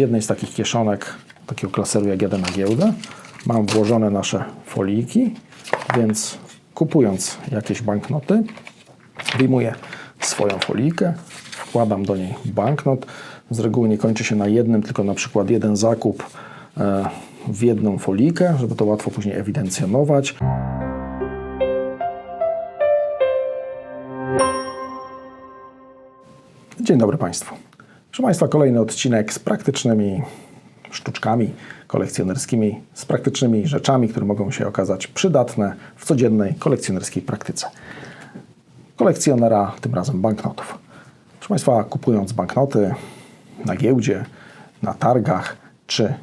jednej z takich kieszonek takiego klaseru jak jadę na giełdę mam włożone nasze foliki, więc kupując jakieś banknoty, wyjmuję swoją folikę, wkładam do niej banknot. Z reguły nie kończy się na jednym, tylko na przykład jeden zakup e, w jedną folikę, żeby to łatwo później ewidencjonować. Dzień dobry Państwu. Proszę Państwa, kolejny odcinek z praktycznymi sztuczkami kolekcjonerskimi, z praktycznymi rzeczami, które mogą się okazać przydatne w codziennej kolekcjonerskiej praktyce. Kolekcjonera, tym razem banknotów. Proszę Państwa, kupując banknoty na giełdzie, na targach, czy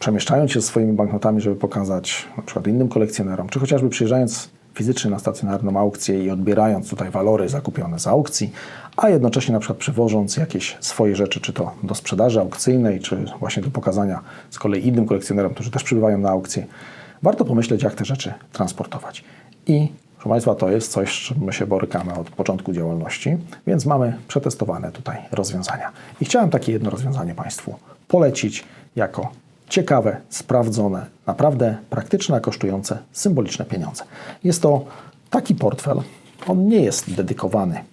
przemieszczając się swoimi banknotami, żeby pokazać na przykład innym kolekcjonerom, czy chociażby przyjeżdżając fizycznie na stacjonarną aukcję i odbierając tutaj walory zakupione z aukcji, a jednocześnie na przykład przywożąc jakieś swoje rzeczy, czy to do sprzedaży aukcyjnej, czy właśnie do pokazania z kolei innym kolekcjonerom, którzy też przybywają na aukcję, warto pomyśleć, jak te rzeczy transportować. I proszę Państwa, to jest coś, z czym my się borykamy od początku działalności, więc mamy przetestowane tutaj rozwiązania. I chciałem takie jedno rozwiązanie Państwu polecić jako ciekawe, sprawdzone, naprawdę praktyczne, a kosztujące symboliczne pieniądze. Jest to taki portfel, on nie jest dedykowany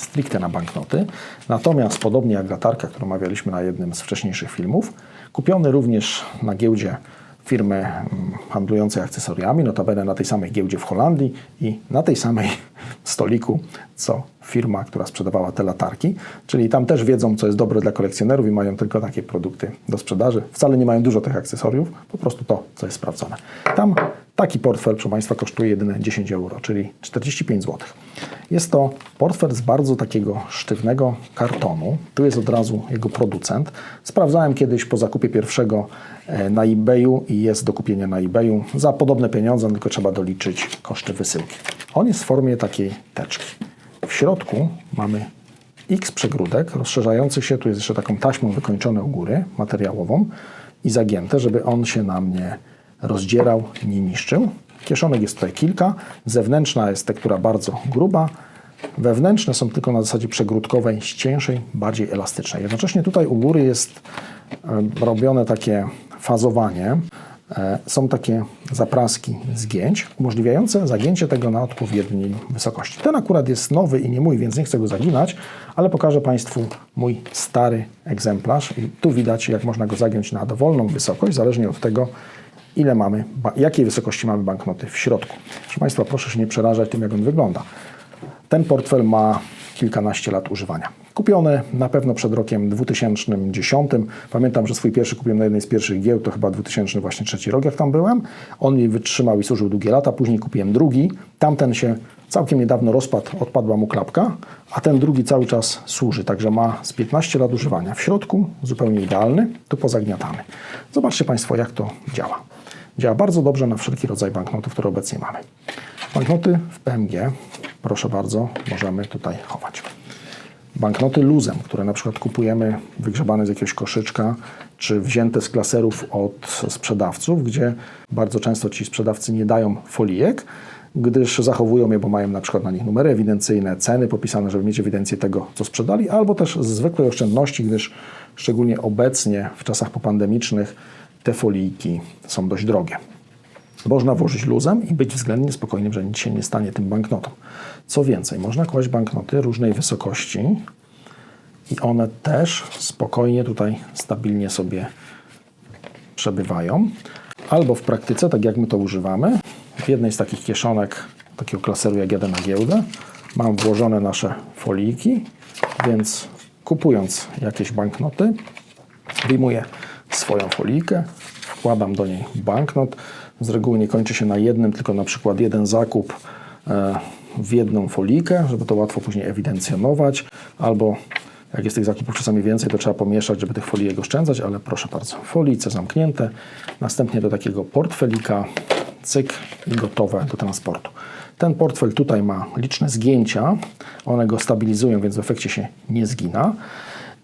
stricte na banknoty, natomiast podobnie jak latarka, którą omawialiśmy na jednym z wcześniejszych filmów, kupiony również na giełdzie firmy mm, handlującej akcesoriami, notabene na tej samej giełdzie w Holandii i na tej samej stoliku, co firma, która sprzedawała te latarki. Czyli tam też wiedzą, co jest dobre dla kolekcjonerów i mają tylko takie produkty do sprzedaży. Wcale nie mają dużo tych akcesoriów, po prostu to, co jest sprawdzone. Tam taki portfel, proszę Państwa, kosztuje jedyne 10 euro, czyli 45 zł. Jest to portfel z bardzo takiego sztywnego kartonu. Tu jest od razu jego producent. Sprawdzałem kiedyś po zakupie pierwszego e, na eBayu i jest do kupienia na eBayu za podobne pieniądze, tylko trzeba doliczyć koszty wysyłki. On jest w formie takiej teczki. W środku mamy x przegródek rozszerzających się, tu jest jeszcze taką taśmą wykończone u góry, materiałową i zagięte, żeby on się nam nie rozdzierał, nie niszczył. Kieszonek jest tutaj kilka. Zewnętrzna jest tektura bardzo gruba. Wewnętrzne są tylko na zasadzie przegródkowej, ścieższej, bardziej elastycznej. Jednocześnie tutaj u góry jest e, robione takie fazowanie. E, Są takie zapraski zgięć, umożliwiające zagięcie tego na odpowiedniej wysokości. Ten akurat jest nowy i nie mój, więc nie chcę go zaginać, ale pokażę Państwu mój stary egzemplarz. I tu widać, jak można go zagiąć na dowolną wysokość, zależnie od tego, ile mamy, jakiej wysokości mamy banknoty w środku. Proszę Państwa, proszę się nie przerażać tym, jak on wygląda. Ten portfel ma kilkanaście lat używania. Kupiony na pewno przed rokiem 2010. Pamiętam, że swój pierwszy kupiłem na jednej z pierwszych giełd, to chyba 2000 właśnie trzeci rok, jak tam byłem. On mi wytrzymał i służył długie lata. Później kupiłem drugi. Tamten się całkiem niedawno rozpadł, odpadła mu klapka, a ten drugi cały czas służy, także ma z 15 lat używania. W środku zupełnie idealny, tu pozagniatany. Zobaczcie Państwo, jak to działa. Działa bardzo dobrze na wszelki rodzaj banknotów, które obecnie mamy. Banknoty w PMG, proszę bardzo, możemy tutaj chować. Banknoty luzem, które na przykład kupujemy wygrzebane z jakiegoś koszyczka, czy wzięte z klaserów od sprzedawców, gdzie bardzo często ci sprzedawcy nie dają folijek, gdyż zachowują je, bo mają na przykład na nich numery ewidencyjne, ceny popisane, żeby mieć ewidencję tego, co sprzedali, albo też z zwykłej oszczędności, gdyż szczególnie obecnie w czasach popandemicznych te folijki są dość drogie. Można włożyć luzem i być względnie spokojnym, że nic się nie stanie tym banknotom. Co więcej, można kłaść banknoty różnej wysokości i one też spokojnie tutaj, stabilnie sobie przebywają. Albo w praktyce, tak jak my to używamy, w jednej z takich kieszonek takiego klaseru jak jadę na giełdę, mam włożone nasze foliki, więc kupując jakieś banknoty, wyjmuję swoją folikę, wkładam do niej banknot. Z reguły nie kończy się na jednym, tylko na przykład jeden zakup e, w jedną folikę, żeby to łatwo później ewidencjonować, albo jak jest tych zakupów czasami więcej, to trzeba pomieszać, żeby tych folijek oszczędzać, ale proszę bardzo, folice zamknięte, następnie do takiego portfelika, cyk i gotowe do transportu. Ten portfel tutaj ma liczne zgięcia, one go stabilizują, więc w efekcie się nie zgina.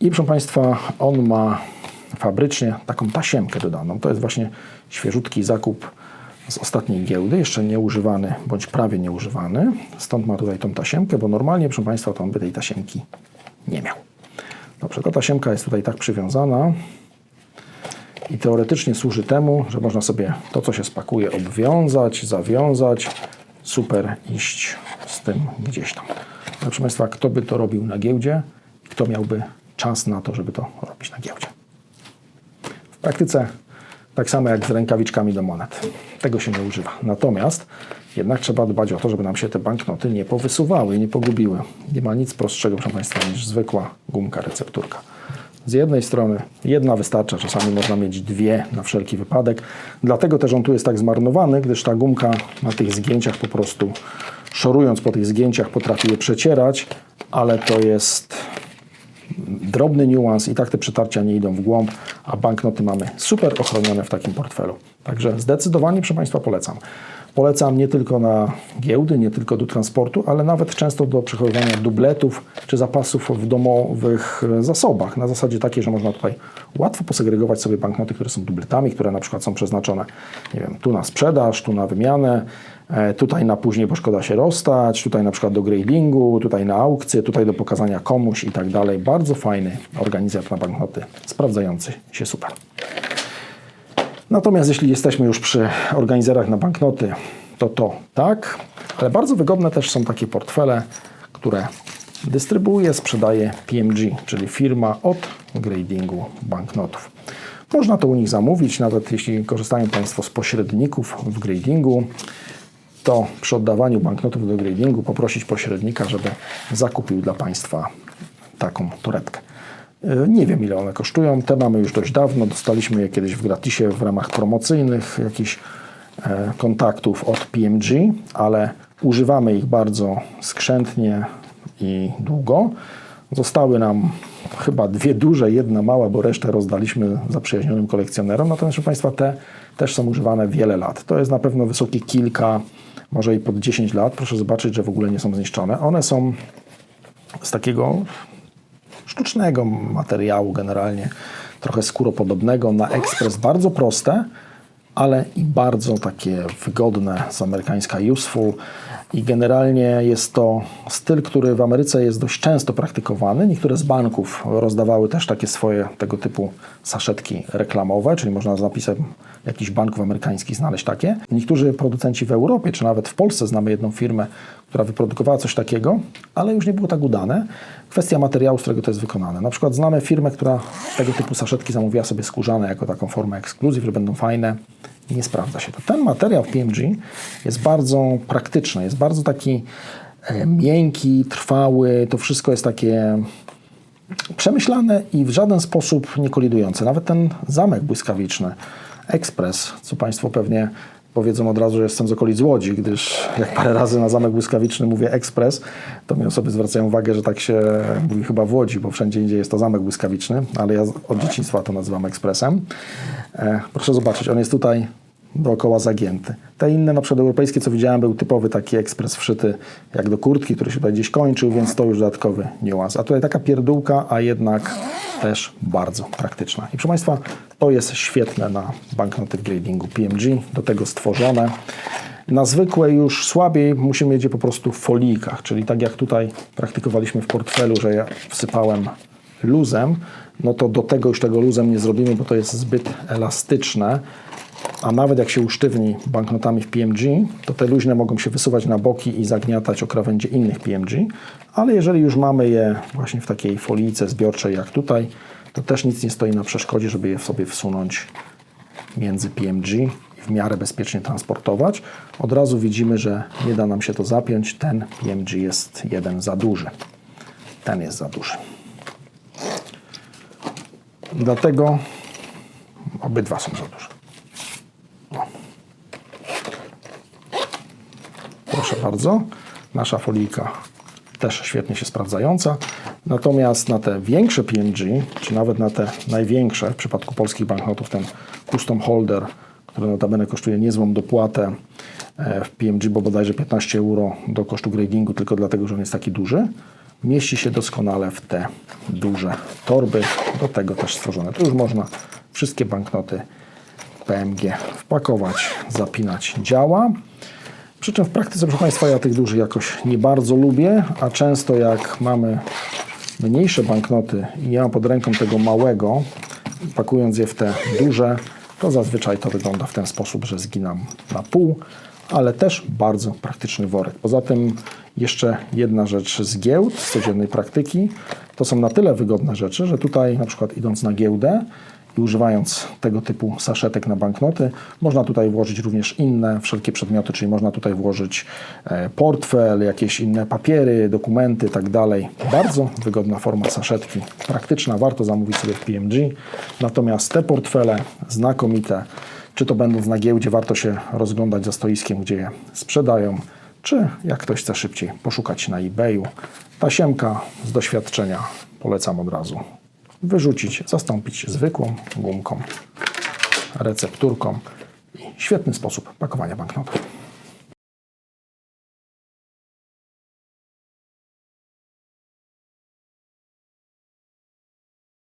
I proszę Państwa, on ma fabrycznie taką tasiemkę dodaną. To jest właśnie świeżutki zakup z ostatniej giełdy, jeszcze nieużywany bądź prawie nieużywany. Stąd ma tutaj tą tasiemkę, bo normalnie, proszę Państwa, to on by tej tasiemki nie miał. Dobrze, ta tasiemka jest tutaj tak przywiązana, i teoretycznie służy temu, że można sobie to, co się spakuje, obwiązać, zawiązać, super iść z tym gdzieś tam. No, proszę Państwa, kto by to robił na giełdzie? Kto miałby czas na to, żeby to robić na giełdzie? W praktyce tak samo jak z rękawiczkami do monet. Tego się nie używa. Natomiast jednak trzeba dbać o to, żeby nam się te banknoty nie powysuwały, nie pogubiły. Nie ma nic prostszego, proszę Państwa, niż zwykła gumka recepturka. Z jednej strony jedna wystarcza, czasami można mieć dwie na wszelki wypadek. Dlatego też on tu jest tak zmarnowany, gdyż ta gumka na tych zgięciach po prostu, szorując po tych zgięciach, potrafi je przecierać, ale to jest drobny niuans i tak te przetarcia nie idą w głąb, a banknoty mamy super ochronione w takim portfelu. Także zdecydowanie, proszę Państwa, polecam. Polecam nie tylko na giełdy, nie tylko do transportu, ale nawet często do przechowywania dubletów czy zapasów w domowych zasobach. Na zasadzie takiej, że można tutaj łatwo posegregować sobie banknoty, które są dubletami, które na przykład są przeznaczone, nie wiem, tu na sprzedaż, tu na wymianę, tutaj na później, bo szkoda się rozstać, tutaj na przykład do gradingu, tutaj na aukcję, tutaj do pokazania komuś i tak dalej. Bardzo fajny organizator na banknoty, sprawdzający się super. Natomiast jeśli jesteśmy już przy organizerach na banknoty, to to tak, ale bardzo wygodne też są takie portfele, które dystrybuuje, sprzedaje PMG, czyli firma od gradingu banknotów. Można to u nich zamówić, nawet jeśli korzystają Państwo z pośredników w gradingu, to przy oddawaniu banknotów do gradingu poprosić pośrednika, żeby zakupił dla Państwa taką torebkę. E, Nie wiem, ile one kosztują. Te mamy już dość dawno. Dostaliśmy je kiedyś w gratisie w ramach promocyjnych jakichś e, kontaktów od PMG, ale używamy ich bardzo skrzętnie i długo. Zostały nam chyba dwie duże, jedna mała, bo resztę rozdaliśmy zaprzyjaźnionym kolekcjonerom. Natomiast, proszę Państwa, te też są używane wiele lat. To jest na pewno wysokie kilka, może i pod 10 lat. Proszę zobaczyć, że w ogóle nie są zniszczone. One są z takiego sztucznego materiału generalnie, trochę skóropodobnego, na ekspres bardzo proste, ale i bardzo takie wygodne z amerykańska useful i generalnie jest to styl, który w Ameryce jest dość często praktykowany. Niektóre z banków rozdawały też takie swoje tego typu saszetki reklamowe, czyli można z napisem jakichś banków amerykańskich znaleźć takie. Niektórzy producenci w Europie, czy nawet w Polsce znamy jedną firmę, która wyprodukowała coś takiego, ale już nie było tak udane. Kwestia materiału, z którego to jest wykonane. Na przykład znamy firmę, która tego typu saszetki zamówiła sobie skórzane jako taką formę ekskluzyw, że będą fajne. Nie sprawdza się to. Ten materiał PMG jest bardzo praktyczny, jest bardzo taki e, miękki, trwały. To wszystko jest takie przemyślane i w żaden sposób nie kolidujące. Nawet ten zamek błyskawiczny, ekspres, co Państwo pewnie powiedzą od razu, że jestem z okolic Łodzi, gdyż jak parę razy na zamek błyskawiczny mówię ekspres, to mi osoby zwracają uwagę, że tak się mówi chyba w Łodzi, bo wszędzie indziej jest to zamek błyskawiczny, ale ja od dzieciństwa to nazywam ekspresem. E, proszę zobaczyć, on jest tutaj dookoła zagięty. Te inne, na przykład europejskie, co widziałem, był typowy taki ekspres wszyty jak do kurtki, który się tutaj gdzieś kończył, więc to już dodatkowy niuans. A tutaj taka pierdółka, a jednak też bardzo praktyczna. I proszę Państwa, to jest świetne na banknoty w gradingu PMG, do tego stworzone. Na zwykłe już słabiej musimy mieć je po prostu w folijkach, czyli tak jak tutaj praktykowaliśmy w portfelu, że ja wsypałem luzem, no to do tego już tego luzem nie zrobimy, bo to jest zbyt elastyczne a nawet jak się usztywni banknotami w PMG, to te luźne mogą się wysuwać na boki i zagniatać o krawędzie innych PMG, ale jeżeli już mamy je właśnie w takiej folijce zbiorczej jak tutaj, to też nic nie stoi na przeszkodzie, żeby je sobie wsunąć między PMG i w miarę bezpiecznie transportować. Od razu widzimy, że nie da nam się to zapiąć. Ten PMG jest jeden za duży. Ten jest za duży. Dlatego obydwa są za duże. Proszę bardzo. Nasza folijka też świetnie się sprawdzająca. Natomiast na te większe PNG, czy nawet na te największe, w przypadku polskich banknotów, ten custom holder, który notabene kosztuje niezłą dopłatę e, w PMG, bo bodajże 15 euro do kosztu gradingu, tylko dlatego, że on jest taki duży, mieści się doskonale w te duże torby, do tego też stworzone. Tu już można wszystkie banknoty PMG wpakować, zapinać. Działa. Przy czym w praktyce, proszę Państwa, ja tych dużych jakoś nie bardzo lubię, a często jak mamy mniejsze banknoty i ja mam pod ręką tego małego, pakując je w te duże, to zazwyczaj to wygląda w ten sposób, że zginam na pół, ale też bardzo praktyczny worek. Poza tym jeszcze jedna rzecz z giełd, z codziennej praktyki, to są na tyle wygodne rzeczy, że tutaj na przykład idąc na giełdę i używając tego typu saszetek na banknoty, można tutaj włożyć również inne wszelkie przedmioty, czyli można tutaj włożyć e, portfel, jakieś inne papiery, dokumenty tak dalej. Bardzo wygodna forma saszetki, praktyczna, warto zamówić sobie w PMG. Natomiast te portfele znakomite, czy to będąc na giełdzie, warto się rozglądać za stoiskiem, gdzie je sprzedają, czy jak ktoś chce szybciej poszukać na eBayu. Tasiemka z doświadczenia polecam od razu wyrzucić, zastąpić zwykłą gumką, recepturką i świetny sposób pakowania banknotów.